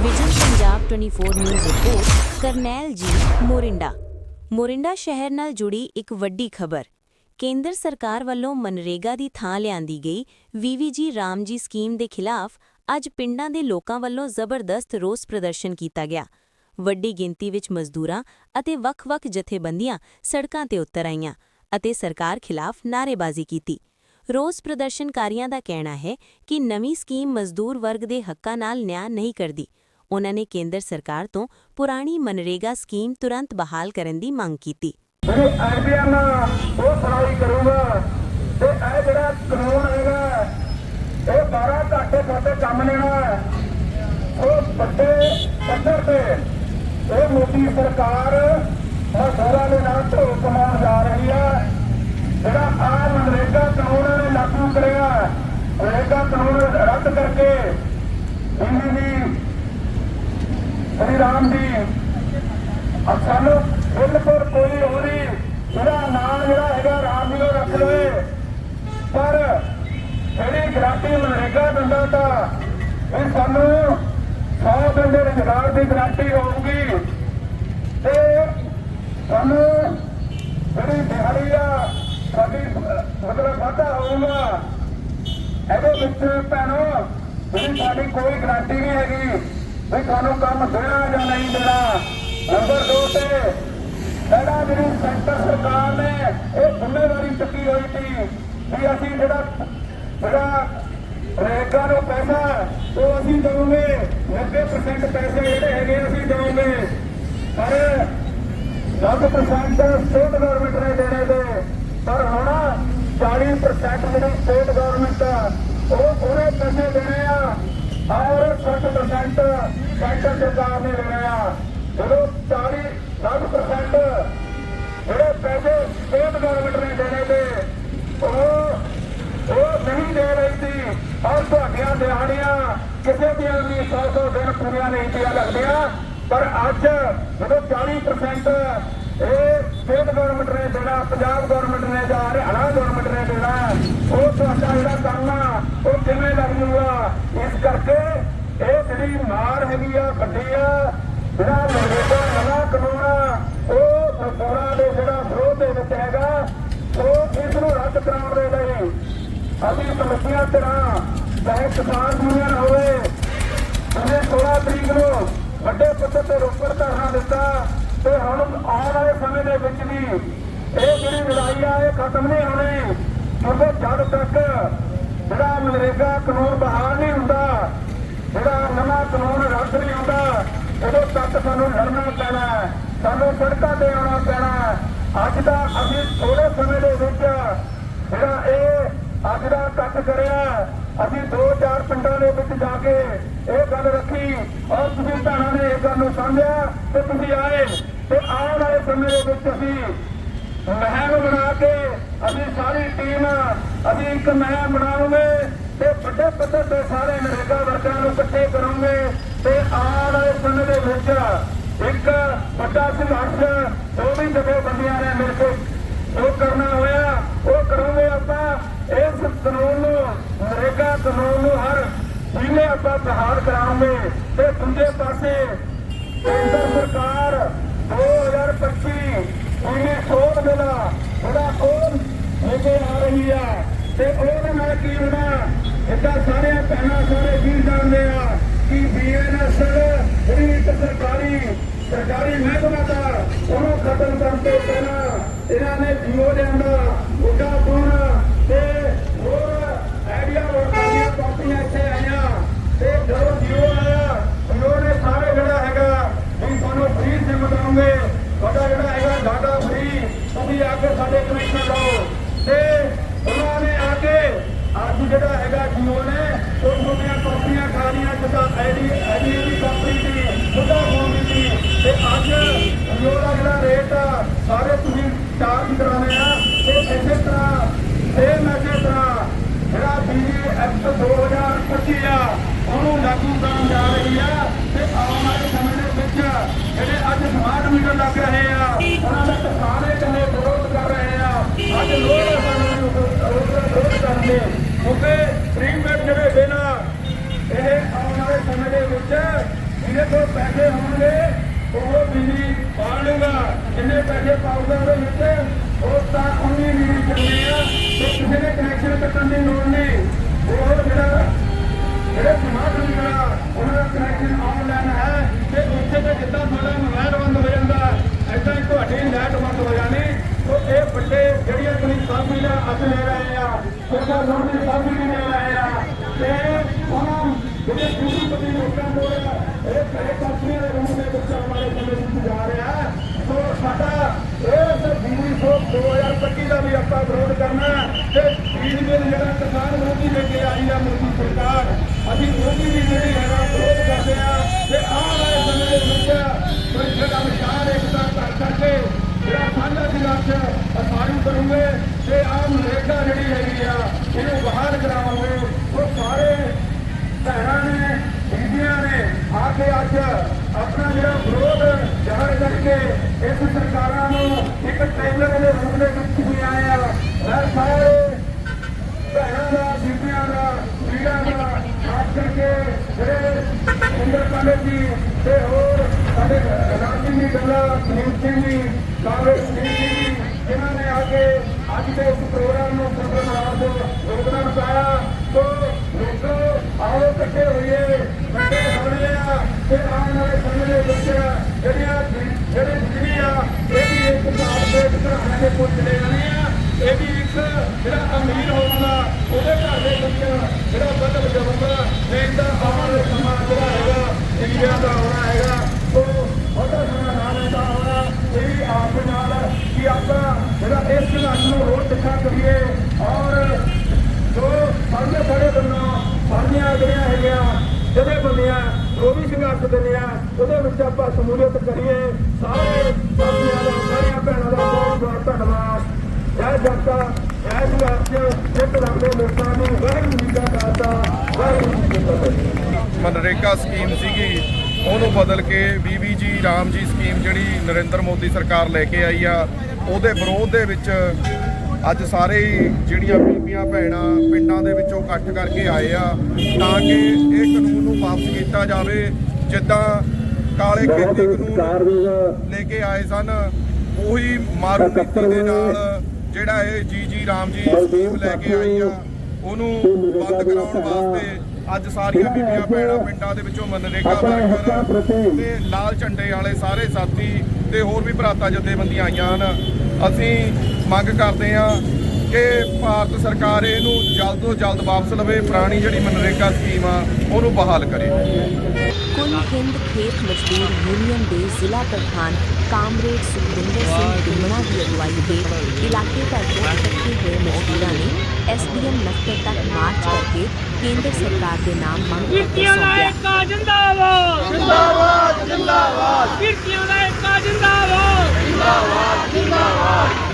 Vision Punjab 24 news report Karnail ji, Morinda. Morinda ਸ਼ਹਿਰ ਨਾਲ ਜੁੜੀ ਇੱਕ ਵੱਡੀ ਖਬਰ। ਕੇਂਦਰ ਸਰਕਾਰ ਵੱਲੋਂ ਮਨਰੇਗਾ ਦੀ ਥਾਂ ਲਿਆਂਦੀ ਗਈ ਵੀਵੀਜੀ ਰਾਮਜੀ ਸਕੀਮ ਦੇ ਖਿਲਾਫ ਅੱਜ ਪਿੰਡਾਂ ਦੇ ਲੋਕਾਂ ਵੱਲੋਂ ਜ਼ਬਰਦਸਤ ਰੋਸ ਪ੍ਰਦਰਸ਼ਨ ਕੀਤਾ ਗਿਆ। ਵੱਡੀ ਗਿਣਤੀ ਵਿੱਚ ਮਜ਼ਦੂਰਾਂ ਅਤੇ ਵੱਖ-ਵੱਖ ਜਥੇਬੰਦੀਆਂ ਸੜਕਾਂ ਤੇ ਉਤਰ ਆਈਆਂ ਅਤੇ ਸਰਕਾਰ ਖਿਲਾਫ ਨਾਅਰੇਬਾਜ਼ੀ ਕੀਤੀ। ਰੋਸ ਪ੍ਰਦਰਸ਼ਨਕਾਰੀਆਂ ਦਾ ਕਹਿਣਾ ਹੈ ਕਿ ਨਵੀਂ ਸਕੀਮ ਮਜ਼ਦੂਰ ਵਰਗ ਦੇ ਹੱਕਾਂ ਨਾਲ ਨਿਆਂ ਨਹੀਂ ਕਰਦੀ। ਉਹਨਾਂ ਨੇ ਕੇਂਦਰ ਸਰਕਾਰ ਤੋਂ ਪੁਰਾਣੀ ਮਨਰੇਗਾ ਸਕੀਮ ਤੁਰੰਤ ਬਹਾਲ ਕਰਨ ਦੀ ਮੰਗ ਕੀਤੀ। ਜਿਹੜੇ ਐਮਪੀਐਨ ਉਹ ਸੁਣਾਈ ਕਰੂਗਾ। ਤੇ ਇਹ ਜਿਹੜਾ ਕਾਨੂੰਨ ਹੈਗਾ, ਇਹ 12 ਘੰਟੇ ਸਾਡੇ ਕੰਮ ਲੈਣਾ ਉਹ ਵੱਡੇ ਪੱਧਰ ਤੇ ਇਹ ਮੋਦੀ ਸਰਕਾਰ ਮਜ਼ਦੂਰਾਂ ਦੇ ਨਾਲ ਢੋ ਕਮਾਉਣ ਜਾ ਰਹੀ ਹੈ। ਜਿਹੜਾ ਆ ਮਨਰੇਗਾ ਕਾਨੂੰਨ ਨੇ ਲਾਗੂ ਕਰਿਆ, ਮਨਰੇਗਾ ਕਾਨੂੰਨ ਰੱਦ ਕਰਕੇ ਇੰਨੀ ਦੀ ਸ੍ਰੀ ਰਾਮ ਜੀ। ਸਾਨੂੰ ਬਿਲਕੁਲ ਕੋਈ ਹੋਰ ਨਹੀਂ, ਜਿਹੜਾ ਨਾਮ ਜਿਹੜਾ ਹੈਗਾ ਰਾਮ ਜੀ ਨੂੰ ਰੱਖ ਲਵੇ। ਪਰ ਜਿਹੜੀ ਗਰੰਟੀ ਮਨਰੇਗਾ ਦਿੰਦਾ ਤਾਂ ਇਹ ਸਾਨੂੰ 100 ਦਿਨ ਦੇ ਰੁਜ਼ਗਾਰ ਦੀ ਗਰੰਟੀ ਹੋਊਗੀ। ਤੇ ਸਾਨੂੰ ਜਿਹੜੀ ਦਿਹਾੜੀ ਆ, ਸਾਡੀ ਮਤਲਬ ਵਾਧਾ ਹੋਊਗਾ। ਇਹਦੇ ਵਿੱਚ ਭੈਣੋ, ਜਿਹੜੀ ਸਾਡੀ ਕੋਈ ਗਰੰਟੀ ਨਹੀਂ ਹੈਗੀ। ਵੀ ਤੁਹਾਨੂੰ ਕੰਮ ਦੇਣਾ ਜਾਂ ਨਹੀਂ ਦੇਣਾ? ਨੰਬਰ 2 ਤੇ ਇਹਦਾ ਜਿਹੜੀ ਸੈਂਟਰ ਸਰਕਾਰ ਨੇ ਇਹ ਜ਼ਿੰਮੇਵਾਰੀ ਚੱਕੀ ਹੋਈ ਸੀ ਵੀ ਅਸੀਂ ਜਿਹੜਾ ਜਿਹੜਾ ਰੇਗਾ ਨੂੰ ਪੈਸਾ ਉਹ ਅਸੀਂ ਦੇਵਾਂਗੇ। 90% ਪੈਸੇ ਜਿਹੜੇ ਹੈਗੇ ਅਸੀਂ ਦੇਵਾਂਗੇ। ਪਰ 10% ਸਟੇਟ ਗਵਰਨਮੈਂਟ ਨੇ ਦੇਣੇ ਦੇ ਪਰ ਹੁਣ 40% ਜਿਹੜੀ ਸਟੇਟ ਗਵਰਨਮੈਂਟ ਆ, ਉਹ ਪੂਰੇ ਪੈਸੇ ਦੇਣੇ ਆ। ਔਰ 60% ਸੈਂਟਰ ਸਰਕਾਰ ਨੇ ਦੇਣੇ ਆ। ਜਦੋਂ 40 10% ਜਿਹੜੇ ਪੈਸੇ ਸਟੇਟ ਗਵਰਨਮੈਂਟ ਨੇ ਦੇਣੇ ਤੇ, ਉਹ ਉਹ ਨਹੀਂ ਦੇ ਰਹੀ ਸੀ। ਔਰ ਤੁਹਾਡੀਆਂ ਦਿਹਾੜੀਆਂ ਕਿਸੇ ਦੀਆਂ ਵੀ 100 ਦਿਨ ਪੂਰੀਆਂ ਨਹੀਂ ਪਈਆਂ ਲੱਗਦੀਆਂ। ਪਰ ਅੱਜ ਜਦੋਂ 40% ਇਹ ਸਟੇਟ ਗਵਰਨਮੈਂਟ ਨੇ ਦੇਣਾ, ਪੰਜਾਬ ਗਵਰਨਮੈਂਟ ਨੇ ਜਾਂ ਹਰਿਆਣਾ ਗਵਰਨਮੈਂਟ ਨੇ ਦੇਣਾ, ਉਹ ਤੁਹਾਡਾ ਜਿਹੜਾ ਕਰਨਾ ਉਹ ਕਿਵੇਂ ਲੱਗ ਜੂਗਾ ਇਸ ਕਰਕੇ ਇਹ ਜਿਹੜੀ ਮਾਰ ਹੈਗੀ ਆ, ਵੱਡੀ ਆ, ਜਿਹੜਾ ਮਨਰੇਗਾ ਨਵਾਂ ਕਾਨੂੰਨ ਆ, ਉਹ ਮਜ਼ਦੂਰਾਂ ਦੇ ਜਿਹੜਾ ਵਿਰੋਧ ਦੇ ਵਿੱਚ ਹੈਗਾ, ਉਹ ਇਸ ਨੂੰ ਰੱਦ ਕਰਾਉਣ ਦੇ ਲਈ ਅਸੀਂ ਸਮੱਸਿਆ ਤਰ੍ਹਾਂ ਚਾਹੇ ਕਿਸਾਨ ਯੂਨੀਅਨ ਹੋਵੇ, ਉਹਨੇ 16 ਤਰੀਕ ਨੂੰ ਵੱਡੇ ਪੱਧਰ ਤੇ ਰੋਪੜ ਧਰਨਾ ਦਿੱਤਾ ਤੇ ਹੁਣ ਆਉਣ ਵਾਲੇ ਸਮੇਂ ਦੇ ਵਿੱਚ ਵੀ ਇਹ ਜਿਹੜੀ ਲੜਾਈ ਆ, ਇਹ ਖਤਮ ਨਹੀਂ ਹੋਣੀ ਕਿਉਂਕਿ ਜਦ ਤੱਕ ਜਿਹੜਾ ਕਾਨੂੰਨ ਬਹਾਲ ਨਹੀਂ ਹੁੰਦਾ। ਜਿਹੜਾ ਨਵਾਂ ਕਾਨੂੰਨ ਰੱਦ ਨਹੀਂ ਹੁੰਦਾ ਉਦੋਂ ਤੱਕ ਸਾਨੂੰ ਲੜਨਾ ਪੈਣਾ ਸਾਨੂੰ ਸੜਕਾਂ ਤੇ ਆਉਣਾ ਪੈਣਾ ਅੱਜ ਦਾ ਅਸੀਂ ਥੋੜੇ ਸਮੇਂ ਦੇ ਵਿੱਚ ਜਿਹੜਾ ਇਹ ਅੱਜ ਦਾ ਕੱਟ ਕਰਿਆ, ਅਸੀਂ ਦੋ ਚਾਰ ਪਿੰਡਾਂ ਦੇ ਵਿੱਚ ਜਾ ਕੇ ਇਹ ਗੱਲ ਰੱਖੀ, ਔਰ ਤੁਸੀਂ ਭੈਣਾਂ ਨੇ ਇਹ ਗੱਲ ਨੂੰ ਸਮਝਿਆ ਤੇ ਤੁਸੀਂ ਆਏ ਤੇ ਆਉਣ ਵਾਲੇ ਸਮੇਂ ਦੇ ਵਿੱਚ ਅਸੀਂ ਮਹਿਮ ਬਣਾ ਕੇ ਅਸੀਂ ਸਾਰੀ ਟੀਮ ਅਸੀਂ ਇੱਕ ਮਹਿਮ ਬਣਾਵਾਂਗੇ ਤੇ ਵੱਡੇ ਪੱਧਰ ਤੇ ਸਾਰੇ ਨਰੇਗਾ ਵਰਕਰਾਂ ਨੂੰ ਇਕੱਠੇ ਕਰਾਂਗੇ ਤੇ ਆਉਣ ਵਾਲੇ ਸਮੇਂ ਦੇ ਵਿੱਚ ਇੱਕ ਵੱਡਾ ਸੰਘਰਸ਼ ਜੋ ਵੀ ਜਥੇਬੰਦੀਆਂ ਨੇ ਮਿਲ ਕੇ ਉਹ ਕਰਨਾ ਹੋਇਆ, ਉਹ ਕਰਾਂਗੇ ਆਪਾਂ। ਇਸ ਕਾਨੂੰਨ ਨੂੰ, ਨਰੇਗਾ ਕਾਨੂੰਨ ਨੂੰ ਹਰ ਜ਼ਿਲ੍ਹੇ ਆਪਾਂ ਬਹਾਲ ਕਰਾਂਗੇ ਤੇ ਦੂਜੇ ਪਾਸੇ ਕੇਂਦਰ ਸਰਕਾਰ 2025 ਉਹਨੇ ਸੋਧ ਦੇਣਾ ਉਹਦਾ ਉਹ ਲੈ ਆ ਰਹੀ ਆ ਤੇ ਉਹਦੇ ਨਾਲ ਕੀ ਹੋਣਾ ਇੱਦਾਂ ਸਾਰੇ ਪਹਿਲਾਂ ਸਾਰੇ ਵੀਰ ਜਾਣਦੇ ਆ ਕਿ ਬੀਐਨਐਸਐਲ ਜਿਹੜੀ ਇੱਕ ਸਰਕਾਰੀ ਸਰਕਾਰੀ ਮਹਿਕਮਾ ਦਾ ਉਹਨੂੰ ਖਤਮ ਕਰਨ ਤੋਂ ਪਹਿਲਾਂ ਇਹਨਾਂ ਨੇ ਜੀਓ ਲਿਆਂਦਾ ਮੁੱਢਾ ਫੋਨ ਤੇ ਹੋਰ ਆਈਡੀਆ ਵਰਗੀਆਂ ਕੰਪਨੀਆਂ ਇੱਥੇ ਆਈਆਂ ਤੇ ਜਦੋਂ ਜੀਓ ਆਇਆ ਜੀਓ ਨੇ ਸਾਰੇ ਜਿਹੜਾ ਹੈਗਾ ਵੀ ਤੁਹਾਨੂੰ ਫ੍ਰੀ ਸਿਮ ਦਵਾਂਗੇ ਤੁਹਾਡਾ ਜਿਹੜਾ ਹੈਗਾ ਡਾਟਾ ਫ੍ਰੀ ਤੁਸੀਂ ਆ ਕੇ ਸਾਡੇ ਕਨੈਕਸ਼ਨ ਲਓ ਤੇ ਉਹਨਾਂ ਨੇ ਆ ਕੇ ਅੱਜ ਜਿਹੜਾ ਹੈਗਾ ਜੀਓ ਨੇ ਉਹ ਛੋਟੀਆਂ ਕੰਪਨੀਆਂ ਖਾਲੀਆਂ ਜਿੱਦਾਂ ਆਈਡੀ ਆਈਡੀ ਦੀ ਕੰਪਨੀ ਦੀ ਮੁੱਢਾ ਫੋਨ ਦੀ ਤੇ ਅੱਜ ਜੀਓ ਦਾ ਜਿਹੜਾ ਰੇਟ ਆ, ਸਾਰੇ ਤੁਸੀਂ ਚਾਰਜ ਕਰਾਉਣੇ ਆ, ਤੇ ਇਸੇ ਤਰ੍ਹਾਂ ਸੇਮ ਇਸੇ ਤਰ੍ਹਾਂ, ਜਿਹੜਾ ਬਿਜਲੀ ਐਕਟ 2025 ਆ, ਉਹਨੂੰ ਲਾਗੂ ਕਰਨ ਜਾ ਰਹੀ ਆ, ਤੇ ਆਉਣ ਵਾਲੇ ਸਮੇਂ ਦੇ ਵਿੱਚ ਜਿਹੜੇ ਅੱਜ ਸਮਾਰਟ ਮੀਟਰ ਲੱਗ ਰਹੇ ਆ, ਉਹਨਾਂ ਦਾ ਕਿਸਾਨੇ ਕਿੰਨੇ ਵਿਰੋਧ ਕਰ ਰਹੇ ਆ। ਅੱਜ ਲੋਕ ਸਾਨੂੰ ਵਿਰੋਧ ਕਰਦੇ ਕਿਉਂਕਿ ਪ੍ਰੀਪੇਡ ਜਿਹੜੇ ਬਿੱਲ ਇਹ ਆਉਣ ਵਾਲੇ ਸਮੇਂ ਦੇ ਵਿੱਚ ਜਿਹਦੇ ਕੋਲ ਪੈਸੇ ਹੋਣਗੇ, ਉਹ ਬਿਜਲੀ ਪਾ ਲੂਗਾ ਜਿੰਨੇ ਪੈਸੇ ਪਾਊਗਾ ਉਹਦੇ ਵਿੱਚ, ਉਹ ਤਾਂ ਉਨੀ ਬਿਜਲੀ ਚੱਲਣੀ ਆ। ਤੇ ਕਿਸੇ ਨੇ ਕਨੈਕਸ਼ਨ ਕੱਟਣ ਦੀ ਲੋੜ ਨਹੀਂ। ਉਹ ਜਿਹੜਾ ਜਿਹੜੇ ਸਮਾਰਟ ਮੀਟਰ ਉਹਨਾਂ ਦਾ ਕਨੈਕਸ਼ਨ ਆਨਲਾਈਨ ਹੈ। ਤੇ ਉੱਥੇ ਤੇ ਜਿੱਦਾਂ ਸਾਡਾ ਮੋਬਾਈਲ ਬੰਦ ਹੋ ਜਾਂਦਾ ਐਦਾਂ ਹੀ ਤੁਹਾਡੀ ਲਾਈਟ ਬੰਦ ਹੋ ਜਾਣੀ। ਸੋ ਇਹ ਵੱਡੇ ਜਿਹੜੀਆਂ ਤੁਸੀਂ ਸਬਸਿਡੀਆਂ ਅਸੀਂ ਲੈ ਰਹੇ ਆ। ਸਰਦਾਰ ਰੋਡੀ ਸਾਹਿਬ ਜੀ ਨੇ ਲਾਇਆ ਤੇ ਉਹਨਾਂ ਜਿਹੜੇ ਪੂਰੀ ਲੋਕਾਂ ਕੋਲ ਇਹ ਕਹੇ ਕੰਪਨੀਆਂ ਦੇ ਰੂਪ ਦੇ ਵਿੱਚ ਹਮਾਰੇ ਸਮੇਂ ਵਿੱਚ ਜਾ ਰਿਹਾ ਸੋ ਸਾਡਾ ਇਹ ਸਰ 2025 ਦਾ ਵੀ ਆਪਾਂ ਵਿਰੋਧ ਕਰਨਾ ਤੇ ਚੀਜ਼ ਮੇਂ ਜਿਹੜਾ ਕਿਸਾਨ ਵਿਰੋਧੀ ਲੈ ਕੇ ਆਈ ਆ ਮੋਦੀ ਸਰਕਾਰ ਅਸੀਂ ਵਿਰੋਧੀ ਵੀ ਜਿਹੜੀ ਹੈਗਾ ਵਿਰੋਧ ਕਰਦੇ ਆ ਤੇ ਆਹ ਵਾਲੇ ਸਮੇਂ ਦੇ ਵਿੱਚ ਪਰਿਸ਼ਦ ਅਨੁਸਾਰ ਇੱਕ ਦਾ ਕਰਕੇ ਜਿਹੜਾ ਸਾਂਝਾ ਦਿਲਾਸ ਅਸਾਰੂ ਕਰੂਗੇ ਤੇ ਆਹ ਮਨਰੇਗਾ ਜਿਹੜੀ ਹੈਗੀ ਆ, ਇਹਨੂੰ ਬਹਾਲ ਕਰਾਵਾਂਗੇ। ਉਹ ਸਾਰੇ ਭੈਣਾਂ ਨੇ, ਬੀਬੀਆਂ ਨੇ ਆ ਕੇ ਅੱਜ ਆਪਣਾ ਜਿਹੜਾ ਵਿਰੋਧ ਜ਼ਾਹਰ ਕਰਕੇ ਇਸ ਸਰਕਾਰਾਂ ਨੂੰ ਇੱਕ ਟ੍ਰੇਲਰ ਦੇ ਰੂਪ ਦੇ ਵਿੱਚ ਵੀ ਆਏ ਮੈਂ ਸਾਰੇ ਭੈਣਾਂ ਦਾ, ਬੀਬੀਆਂ ਦਾ, ਵੀਰਾਂ ਦਾ ਖਾਸ ਕਰਕੇ ਜਿਹੜੇ ਇੰਦਰ ਕਾਲੇ ਜੀ ਤੇ ਹੋਰ ਸਾਡੇ ਰਾਜੀ ਦੀ ਗੱਲਾਂ ਸੁਨੀਲ ਸਿੰਘ ਜੀ, ਕਾਂਗਰਸ ਸਿੰਘ ਜੀ, ਜਿਨ੍ਹਾਂ ਨੇ ਆ ਕੇ ਅੱਜ ਦੇ ਇਸ ਪ੍ਰੋਗਰਾਮ ਨੂੰ ਸਫਲ ਬਣਾਉਣ ਦੇ ਯੋਗਦਾਨ ਪਾਇਆ ਸੋ ਲੋਕੋ ਆਓ, ਇਕੱਠੇ ਹੋਈਏ। ਵੱਡੇ ਹੋਣੇ ਆ ਤੇ ਆਉਣ ਵਾਲੇ ਸਮੇਂ ਦੇ ਵਿੱਚ ਜਿਹੜੀਆਂ ਜਿਹੜੇ ਬਿਜਲੀ ਆ, ਇਹ ਵੀ ਇੱਕ ਸਾਲ ਦੇ ਘਰਾਂ ਦੇ ਪੁੱਤ ਚਲੇ ਜਾਣੇ ਆ। ਇਹ ਵੀ ਇੱਕ ਜਿਹੜਾ ਅਮੀਰ ਹੋਊਗਾ ਉਹਦੇ ਘਰ ਦੇ ਵਿੱਚ ਜਿਹੜਾ ਬਦਲ ਜਾਊਗਾ ਨਹੀਂ ਤਾਂ ਆਉਣ ਵਾਲੇ ਸਮਾਂ ਜਿਹੜਾ ਹੈਗਾ, ਇੰਡੀਆ ਦਾ ਹੋਣਾ ਹੈਗਾ ਸੋ ਉਹਦਾ ਸਮਾਂ ਨਾ ਰਹਿੰਦਾ ਹੋਣਾ ਇਹ ਵੀ ਆਪ ਦੇ ਨਾਲ ਕਿ ਆਪਾਂ ਜਿਹੜਾ ਸੰਘਰਸ਼ ਨੂੰ ਹੋਰ ਤਿੱਖਾ ਕਰੀਏ ਔਰ ਜੋ ਸਾਹਮਣੇ ਖੜੇ ਬੰਨੋ ਸਾਡੀਆਂ ਜਿਹੜੀਆਂ ਹੈਗੀਆਂ, ਜਿਹੜੇ ਬੰਦਿਆਂ ਉਹ ਵੀ ਸੰਘਰਸ਼ ਦਿੰਦੇ ਆ, ਉਹਦੇ ਵਿੱਚ ਆਪਾਂ ਸਮੂਲੀਅਤ ਕਰੀਏ। ਸਾਰੇ ਸਾਥੀਆਂ ਦਾ, ਸਾਰੀਆਂ ਭੈਣਾਂ ਦਾ ਬਹੁਤ ਬਹੁਤ ਧੰਨਵਾਦ। ਜੈ ਜਨਤਾ, ਜੈ ਸੰਘਰਸ਼ ਇੱਕ ਰੱਬ ਦੇ ਲੋਕਾਂ ਨੂੰ। ਵਾਹਿਗੁਰੂ ਜੀ ਕਾ ਖਾਲਸਾ, ਵਾਹਿਗੁਰੂ ਜੀ ਕੀ ਫਤਿਹ। ਮਨਰੇਗਾ ਸਕੀਮ ਸੀਗੀ, ਉਹਨੂੰ ਬਦਲ ਕੇ ਬੀਬੀਜੀ ਰਾਮ ਜੀ ਸਕੀਮ ਜਿਹੜੀ ਨਰਿੰਦਰ ਮੋਦੀ ਸਰਕਾਰ ਲੈ ਕੇ ਆਈ ਆ ਉਹਦੇ ਵਿਰੋਧ ਦੇ ਵਿੱਚ ਅੱਜ ਸਾਰੇ ਹੀ ਜਿਹੜੀਆਂ ਬੀਬੀਆਂ ਭੈਣਾਂ ਪਿੰਡਾਂ ਦੇ ਵਿੱਚੋਂ ਇਕੱਠ ਕਰਕੇ ਆਏ ਆ ਤਾਂ ਕਿ ਇਹ ਕਾਨੂੰਨ ਨੂੰ ਵਾਪਸ ਕੀਤਾ ਜਾਵੇ ਜਿੱਦਾਂ ਕਾਲੇ ਖੇਤੀ ਕਾਨੂੰਨ ਲੈ ਕੇ ਆਏ ਸਨ ਉਹੀ ਮਾਰੂ ਨੀਤੀ ਦੇ ਨਾਲ ਜਿਹੜਾ ਇਹ ਜੀ ਜੀ ਰਾਮ ਜੀ ਸਕੀਮ ਲੈ ਕੇ ਆਈ ਆ ਉਹਨੂੰ ਬੰਦ ਕਰਾਉਣ ਵਾਸਤੇ ਅੱਜ ਸਾਰੀਆਂ ਬੀਬੀਆਂ ਭੈਣਾਂ ਪਿੰਡਾਂ ਦੇ ਵਿੱਚੋਂ ਮਨਰੇਗਾ ਵਰਕਰ ਤੇ ਲਾਲ ਝੰਡੇ ਵਾਲੇ ਸਾਰੇ ਸਾਥੀ ਤੇ ਹੋਰ ਵੀ ਭਰਾਤਾ ਜਥੇਬੰਦੀਆਂ ਆਈਆਂ ਹਨ। ਅਸੀਂ ਮੰਗ ਕਰਦੇ ਹਾਂ ਕਿ ਭਾਰਤ ਸਰਕਾਰ ਇਹਨੂੰ ਜਲਦ ਤੋਂ ਜਲਦ ਵਾਪਸ ਲਵੇ ਪੁਰਾਣੀ ਜਿਹੜੀ ਮਨਰੇਗਾ ਸਕੀਮ ਆ ਉਹਨੂੰ ਬਹਾਲ ਕਰੇ। ਕੁੱਲ ਹਿੰਦ ਖੇਤ ਮਜ਼ਦੂਰ ਯੂਨੀਅਨ ਦੇ ਜ਼ਿਲ੍ਹਾ ਪ੍ਰਧਾਨ ਕਾਮਰੇਡ ਸੁਖਵਿੰਦਰ ਸਿੰਘ ਡੁੰਗਣਾ ਦੀ ਅਗਵਾਈ ਦੇ ਇਲਾਕੇ ਭਰ ਤੋਂ ਇਕੱਠੇ ਹੋਏ ਮਜ਼ਦੂਰਾਂ ਨੇ ਐਸਡੀਐਮ ਦਫ਼ਤਰ ਤੱਕ ਮਾਰਚ ਕਰਕੇ ਕੇਂਦਰ ਸਰਕਾਰ ਦੇ ਨਾਮ ਮੰਗ ਪੱਤਰ ਕਿਰਤੀਆਂ ਸੌਂਪਿਆ। ਨਾਇਕਾ ਜਿੰਦਾਬਾਦ! ਜਿੰਦਾਬਾਦ ਜਿੰਦਾਬਾਦ! ਕਿਰਤੀਆਂ ਜ਼ਿੰਦਾਬਾਦ ਜ਼ਿੰਦਾਬਾਦ।